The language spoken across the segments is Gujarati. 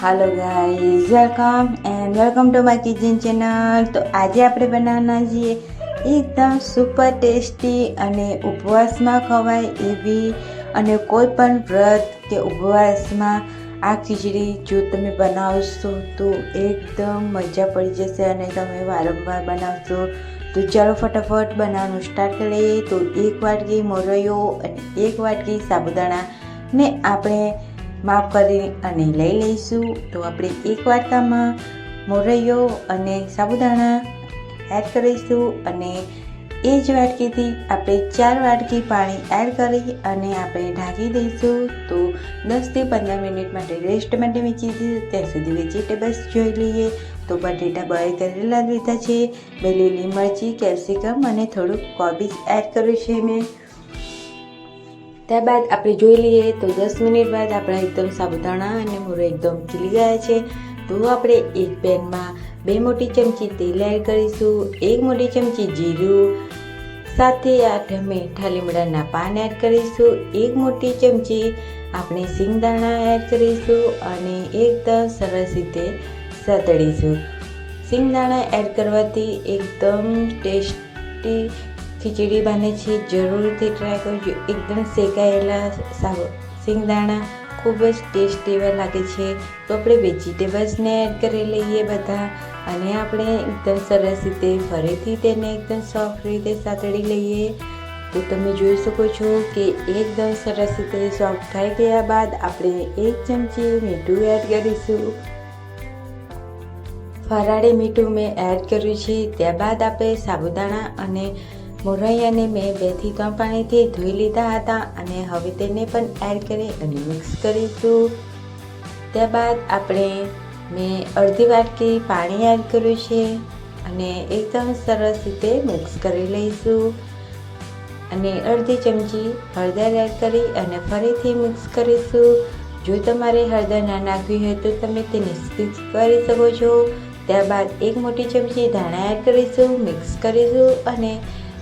Hello guys welcome and welcome to my kitchen channel તો આજે આપણે બનાવવાના છીએ એકદમ સુપર ટેસ્ટી અને ઉપવાસમાં ખવાય એવી અને કોઈ પણ વ્રત કે ઉપવાસમાં આ ખીચડી જો તમે બનાવશો તો એકદમ મજા પડી જશે અને તમે વારંવાર બનાવશો. તો ચાલો ફટાફટ બનાવવાનું સ્ટાર્ટ કરીએ. તો એક વાટકી મોરૈયો અને એક વાટકી સાબુદાણા ને આપણે માફ કરી અને લઈ લઈશું. તો આપણે એક વાટકામાં મોરૈયો અને સાબુદાણા એડ કરીશું અને એ જ વાટકીથી આપણે ચાર વાટકી પાણી એડ કરી અને આપણે ઢાંકી દઈશું. તો દસથી પંદર મિનિટ માટે રેસ્ટ માટે વેચી દઈશું ત્યાં સુધી વેજીટેબલ્સ જોઈ લઈએ. તો બટેટા બોઇલ કરેલા લીધા છે. બે લીલી મરચી, કેપ્સિકમ અને થોડુંક કોબીજ એડ કર્યું છે મેં. ત્યારબાદ આપણે જોઈ લઈએ તો દસ મિનિટ બાદ આપણા એકદમ સાબુદાણા અને મૂળો એકદમ ખીલી ગયા છે. તો આપણે એક પેનમાં બે મોટી ચમચી તેલ એડ કરીશું, એક મોટી ચમચી જીરું, સાથે આઠ મીઠા લીમડાના પાન એડ કરીશું, એક મોટી ચમચી આપણે સિંગદાણા એડ કરીશું અને એકદમ સરસ રીતે સતળીશું. સિંગદાણા એડ કરવાથી એકદમ ટેસ્ટી ખીચડી બને છે. જરૂરથી ટ્રાય કરજો. એકદમ શેકાયેલા સિંગદાણા ખૂબ જ ટેસ્ટી એવા લાગે છે. તો આપણે વેજીટેબલ્સને એડ કરી લઈએ બધા અને આપણે એકદમ સરસ રીતે ફરીથી તેને એકદમ સોફ્ટ રીતે સાતળી લઈએ. તો તમે જોઈ શકો છો કે એકદમ સરસ રીતે સોફ્ટ થઈ ગયા બાદ આપણે એક ચમચી મીઠું એડ કરીશું. ફરાળી મીઠું મેં એડ કર્યું છે. ત્યારબાદ આપણે સાબુદાણા અને મોરૈયાને મેં બેથી ત્રણ પાણીથી ધોઈ લીધા હતા અને હવે તેને પણ એડ કરી અને મિક્સ કરીશું. ત્યારબાદ આપણે મેં અડધી વાટકી પાણી એડ કર્યું છે અને એકદમ સરસ રીતે મિક્સ કરી લઈશું. અને અડધી ચમચી હળદર એડ કરી અને ફરીથી મિક્સ કરીશું. જો તમારે હળદર ના નાખવી હોય તો તમે તેને સ્કીપ કરી શકો છો. ત્યારબાદ એક મોટી ચમચી ધાણા એડ કરીશું, મિક્સ કરીશું અને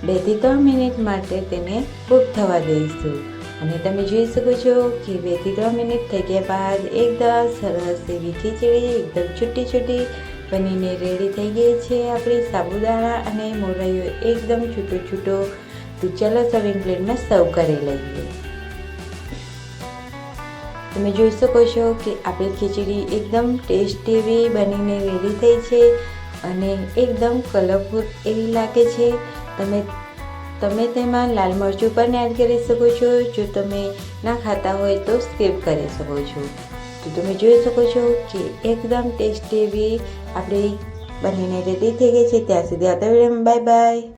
બેથી ત્રણ મિનિટ માટે તેને કૂક થવા દઈશું. અને તમે જોઈ શકો છો કે બેથી ત્રણ મિનિટ થઈ ગયા બાદ એકદમ સરસ એવી ખીચડી, એકદમ છૂટી છૂટી બનીને રેડી થઈ ગઈ છે આપણી સાબુદાણા અને મોરૈયો એકદમ છૂટો છૂટો તો ચાલો સર્વિંગ પ્લેટમાં સર્વ કરી લઈએ. તમે જોઈ શકો છો કે આપણી ખીચડી એકદમ ટેસ્ટી એવી બનીને રેડી થઈ છે અને એકદમ કલરફુલ એવી લાગે છે. તમે તમે તેમાં લાલ મરચું પણ એડ કરી શકો છો. જો તમે ના ખાતા હોય તો સ્કીપ કરી શકો છો. તો તમે જોઈ શકો છો કે એકદમ ટેસ્ટી એવી આપણી બનીને રેડી થઈ ગઈ છે. ત્યાં સુધી આવતા વિડીયોમાં બાય બાય.